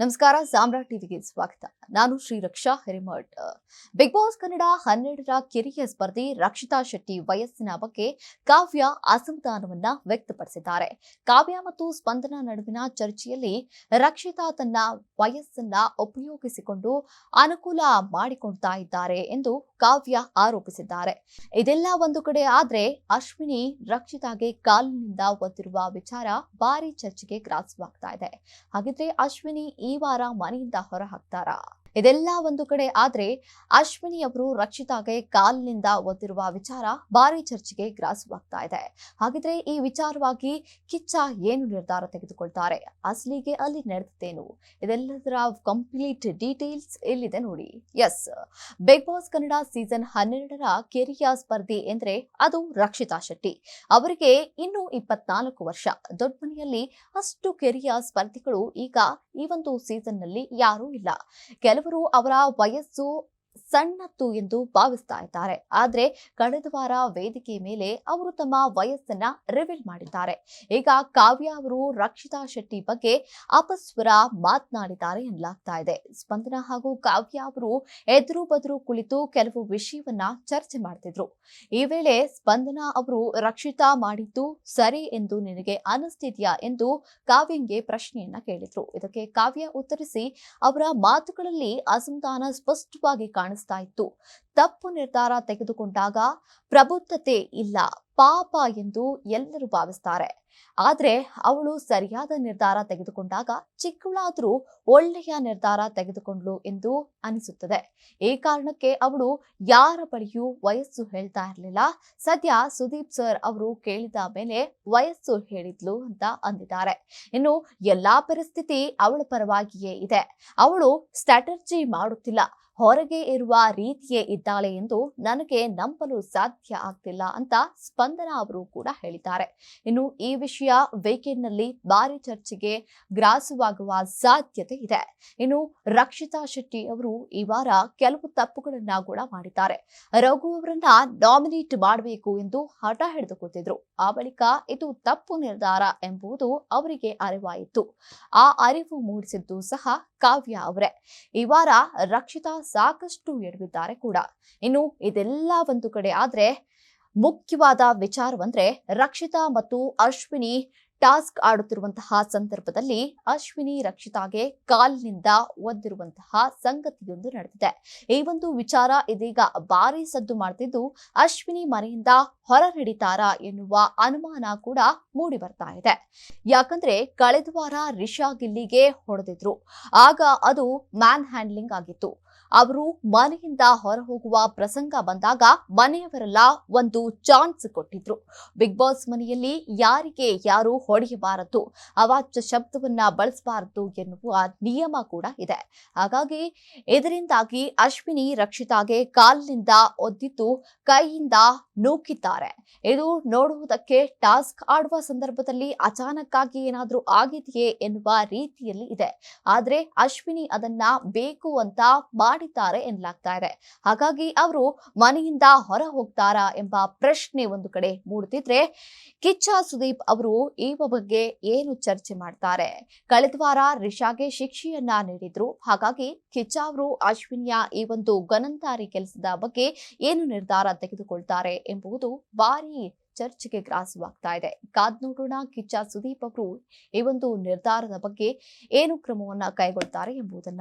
ನಮಸ್ಕಾರ, ಸಾಮ್ರಾಟ್ ಟಿವಿಗೆ ಸ್ವಾಗತ. ನಾನು ಶ್ರೀ ರಕ್ಷಾ ಹೆರಿಮಠ್. ಬಿಗ್ ಬಾಸ್ ಕನ್ನಡ ಹನ್ನೆರಡರ ಕಿರಿಯ ಸ್ಪರ್ಧಿ ರಕ್ಷಿತಾ ಶೆಟ್ಟಿ ವಯಸ್ಸಿನ ಬಗ್ಗೆ ಕಾವ್ಯ ಅಸಮಾಧಾನವನ್ನ ವ್ಯಕ್ತಪಡಿಸಿದ್ದಾರೆ. ಕಾವ್ಯ ಮತ್ತು ಸ್ಪಂದನ ನಡುವಿನ ಚರ್ಚೆಯಲ್ಲಿ ರಕ್ಷಿತಾ ತನ್ನ ವಯಸ್ಸನ್ನ ಉಪಯೋಗಿಸಿಕೊಂಡು ಅನುಕೂಲ ಮಾಡಿಕೊಳ್ತಾ ಇದ್ದಾರೆ ಎಂದು ಕಾವ್ಯ ಆರೋಪಿಸಿದ್ದಾರೆ. ಇದೆಲ್ಲ ಒಂದು ಕಡೆ ಆದ್ರೆ ಅಶ್ವಿನಿ ರಕ್ಷಿತಾಗೆ ಕಾಲಿನಿಂದ ಒದ್ದಿರುವ ವಿಚಾರ ಭಾರಿ ಚರ್ಚೆಗೆ ಗ್ರಾಸವಾಗ್ತಾ ಇದೆ. ಹಾಗಿದ್ರೆ ಅಶ್ವಿನಿ ಈ ವಾರ ಮನೆಯಿಂದ ಹೊರ ಹಾಕ್ತಾರಾ ಇದೆಲ್ಲ ಒಂದು ಕಡೆ ಆದ್ರೆ ಅಶ್ವಿನಿ ಅವರು ರಕ್ಷಿತಾಗೆ ಕಾಲಿನಿಂದ ಒತ್ತಿರುವ ವಿಚಾರ ಭಾರಿ ಚರ್ಚೆಗೆ ಗ್ರಾಸವಾಗ್ತಾ ಇದೆ. ಹಾಗಿದ್ರೆ ಈ ವಿಚಾರವಾಗಿ ಕಿಚ್ಚ ಏನು ನಿರ್ಧಾರ ತೆಗೆದುಕೊಳ್ತಾರೆ? ಅಸಲಿಗೆ ಅಲ್ಲಿ ನಡೆದಿದ್ದೇನು? ಇದೆಲ್ಲದರ ಕಂಪ್ಲೀಟ್ ಡೀಟೇಲ್ಸ್ ಇಲ್ಲಿದೆ ನೋಡಿ. Yes Bigg Boss Kannada season ಹನ್ನೆರಡರ ಕಿರಿಯ ಸ್ಪರ್ಧಿ ಎಂದ್ರೆ ಅದು ರಕ್ಷಿತಾ ಶೆಟ್ಟಿ. ಅವರಿಗೆ ಇನ್ನು ಇಪ್ಪತ್ನಾಲ್ಕು ವರ್ಷ. ದೊಡ್ಡ ಮನೆಯಲ್ಲಿ ಅಷ್ಟು ಕೆರಿಯ ಸ್ಪರ್ಧಿಗಳು ಈಗ ಈ ಒಂದು ಸೀಸನ್ನಲ್ಲಿ ಯಾರೂ ಇಲ್ಲ. ಕೆಲವರು ಅವರ ವಯಸ್ಸು ಸಣ್ಣತ್ತು ಎಂದು ಭಾವಿಸ್ತಾ ಇದ್ದಾರೆ. ಆದ್ರೆ ಕಳೆದ ವಾರ ವೇದಿಕೆ ಮೇಲೆ ಅವರು ತಮ್ಮ ವಯಸ್ಸನ್ನ ರಿವೀಲ್ ಮಾಡಿದ್ದಾರೆ. ಈಗ ಕಾವ್ಯ ಅವರು ರಕ್ಷಿತಾ ಶೆಟ್ಟಿ ಬಗ್ಗೆ ಅಪಸ್ವರ ಮಾತನಾಡಿದ್ದಾರೆ ಎನ್ನಲಾಗ್ತಾ ಇದೆ. ಸ್ಪಂದನ ಹಾಗೂ ಕಾವ್ಯ ಅವರು ಎದುರು ಬದುರು ಕುಳಿತು ಕೆಲವು ವಿಷಯವನ್ನ ಚರ್ಚೆ ಮಾಡ್ತಿದ್ರು. ಈ ವೇಳೆ ಸ್ಪಂದನ ಅವರು ರಕ್ಷಿತಾ ಮಾಡಿದ್ದು ಸರಿ ಎಂದು ನಿನಗೆ ಅನಿಸ್ತಿದ್ಯಾ ಎಂದು ಕಾವ್ಯಂಗೆ ಪ್ರಶ್ನೆಯನ್ನ ಕೇಳಿದ್ರು. ಇದಕ್ಕೆ ಕಾವ್ಯ ಉತ್ತರಿಸಿ, ಅವರ ಮಾತುಗಳಲ್ಲಿ ಅಸಮಾಧಾನ ಸ್ಪಷ್ಟವಾಗಿ ಕಾಣಿಸ್ತಾ ಇತ್ತು. ತಪ್ಪು ನಿರ್ಧಾರ ತೆಗೆದುಕೊಂಡಾಗ ಪ್ರಬುದ್ಧತೆ ಇಲ್ಲ, ಪಾಪ ಎಂದು ಎಲ್ಲರೂ ಭಾವಿಸ್ತಾರೆ. ಆದ್ರೆ ಅವಳು ಸರಿಯಾದ ನಿರ್ಧಾರ ತೆಗೆದುಕೊಂಡಾಗ ಚಿಕ್ಕವಳಾದ್ರೂ ಒಳ್ಳೆಯ ನಿರ್ಧಾರ ತೆಗೆದುಕೊಂಡ್ಲು ಎಂದು ಅನಿಸುತ್ತದೆ. ಈ ಕಾರಣಕ್ಕೆ ಅವಳು ಯಾರ ಬಳಿಯೂ ವಯಸ್ಸು ಹೇಳ್ತಾ ಇರಲಿಲ್ಲ. ಸದ್ಯ ಸುದೀಪ್ ಸರ್ ಅವರು ಕೇಳಿದ ಮೇಲೆ ವಯಸ್ಸು ಹೇಳಿದ್ಲು ಅಂತ ಅಂದಿದ್ದಾರೆ. ಇನ್ನು ಎಲ್ಲಾ ಪರಿಸ್ಥಿತಿ ಅವಳ ಪರವಾಗಿಯೇ ಇದೆ. ಅವಳು ಸ್ಟ್ರಾಟರ್ಜಿ ಮಾಡುತ್ತಿಲ್ಲ. ಹೊರಗೆ ಇರುವ ರೀತಿಯೇ ಇದ್ದಾಳೆ ಎಂದು ನನಗೆ ನಂಬಲು ಸಾಧ್ಯ ಆಗ್ತಿಲ್ಲ ಅಂತ ಸ್ಪಂದನ ಅವರು ಕೂಡ ಹೇಳಿದ್ದಾರೆ. ಇನ್ನು ಈ ವಿಷಯ ವೀಕೆಂಡ್ನಲ್ಲಿ ಭಾರಿ ಚರ್ಚೆಗೆ ಗ್ರಾಸವಾಗುವ ಸಾಧ್ಯತೆ ಇದೆ. ಇನ್ನು ರಕ್ಷಿತಾ ಶೆಟ್ಟಿ ಅವರು ಈ ವಾರ ಕೆಲವು ತಪ್ಪುಗಳನ್ನ ಕೂಡ ಮಾಡಿದ್ದಾರೆ. ರಘು ಅವರನ್ನ ನಾಮಿನೇಟ್ ಮಾಡಬೇಕು ಎಂದು ಹಠ ಹಿಡಿದು ಕೂತಿದ್ರು ಆ ಬಳಿಕ ಇದು ತಪ್ಪು ನಿರ್ಧಾರ ಎಂಬುದು ಅವರಿಗೆ ಅರಿವಾಯಿತು. ಆ ಅರಿವು ಮೂಡಿಸಿದ್ದು ಸಹ ಕಾವ್ಯ ಅವರೇ. ಈ ವಾರ ರಕ್ಷಿತಾ ಸಾಕಷ್ಟು ಎಡವಿದ್ದಾರೆ ಕೂಡ. ಇನ್ನು ಇದೆಲ್ಲ ಒಂದು ಕಡೆ ಆದ್ರೆ ಮುಖ್ಯವಾದ ವಿಚಾರವಂದ್ರೆ ರಕ್ಷಿತಾ ಮತ್ತು ಅಶ್ವಿನಿ ಟಾಸ್ಕ್ ಆಡುತ್ತಿರುವಂತಹ ಸಂದರ್ಭದಲ್ಲಿ ಅಶ್ವಿನಿ ರಕ್ಷಿತಾಗೆ ಕಾಲಿನಿಂದ ಒದ್ದಿರುವಂತಹ ಸಂಗತಿಯೊಂದು ನಡೆದಿದೆ. ಈ ಒಂದು ವಿಚಾರ ಇದೀಗ ಭಾರಿ ಸದ್ದು ಮಾಡ್ತಿದ್ದು ಅಶ್ವಿನಿ ಮನೆಯಿಂದ ಹೊರ ನಡೀತಾರಾ ಎನ್ನುವ ಅನುಮಾನ ಕೂಡ ಮೂಡಿ ಬರ್ತಾ ಇದೆ. ಯಾಕಂದ್ರೆ ಕಳೆದ ವಾರ ರಿಷಾ ಗಿಲ್ಲಿಗೆ ಹೊಡೆದಿದ್ರು. ಆಗ ಅದು ಮ್ಯಾನ್ ಹ್ಯಾಂಡ್ಲಿಂಗ್ ಆಗಿತ್ತು. ಅವರು ಮನೆಯಿಂದ ಹೊರ ಹೋಗುವ ಪ್ರಸಂಗ ಬಂದಾಗ ಮನೆಯವರೆಲ್ಲ ಒಂದು ಚಾನ್ಸ್ ಕೊಟ್ಟಿದ್ರು. ಬಿಗ್ ಬಾಸ್ ಮನೆಯಲ್ಲಿ ಯಾರಿಗೆ ಯಾರು ಹೊಡೆಯಬಾರದು. ಅವಾಚ್ಯ ಶಬ್ದವನ್ನ ಬಳಸಬಾರದು ಎನ್ನುವ ನಿಯಮ ಕೂಡ ಇದೆ. ಹಾಗಾಗಿ ಇದರಿಂದಾಗಿ ಅಶ್ವಿನಿ ರಕ್ಷಿತಾಗೆ ಕಾಲಿನಿಂದ ಒದ್ದಿದ್ದು ಕೈಯಿಂದ ನೂಕಿದ್ದಾರೆ. ಇದು ನೋಡುವುದಕ್ಕೆ ಟಾಸ್ಕ್ ಆಡುವ ಸಂದರ್ಭದಲ್ಲಿ ಅಚಾನಕ್ ಆಗಿ ಏನಾದ್ರೂ ಆಗಿದೆಯೇ ಎನ್ನುವ ರೀತಿಯಲ್ಲಿ ಇದೆ. ಆದ್ರೆ ಅಶ್ವಿನಿ ಅದನ್ನ ಬೇಕು ಅಂತ ಮಾಡಿದ್ದಾರೆ ಎನ್ನಲಾಗ್ತಾ ಇದೆ. ಹಾಗಾಗಿ ಅವರು ಮನೆಯಿಂದ ಹೊರ ಹೋಗ್ತಾರಾ ಎಂಬ ಪ್ರಶ್ನೆ ಒಂದು ಕಡೆ ಮೂಡುತ್ತಿದ್ರೆ ಕಿಚ್ಚ ಸುದೀಪ್ ಅವರು ಈ ಬಗ್ಗೆ ಏನು ಚರ್ಚೆ ಮಾಡ್ತಾರೆ? ಕಳೆದ ವಾರ ರಿಷಾಗೆ ಶಿಕ್ಷೆಯನ್ನ ನೀಡಿದ್ರು. ಹಾಗಾಗಿ ಅಶ್ವಿನ್ಯ ಅಶ್ವಿನಿಯ ಈ ಒಂದು ಗನಂತಾರಿ ಕೆಲಸದ ಬಗ್ಗೆ ಏನು ನಿರ್ಧಾರ ತೆಗೆದುಕೊಳ್ತಾರೆ ಎಂಬುದು ಭಾರಿ ಚರ್ಚೆಗೆ ಗ್ರಾಸವಾಗ್ತಾ ಇದೆ. ಕಾದ್ ನೋಡೋಣ ಕಿಚ್ಚ ಸುದೀಪ್ ಅವರು ಈ ಒಂದು ನಿರ್ಧಾರದ ಬಗ್ಗೆ ಏನು ಕ್ರಮವನ್ನ ಕೈಗೊಳ್ತಾರೆ ಎಂಬುದನ್ನ.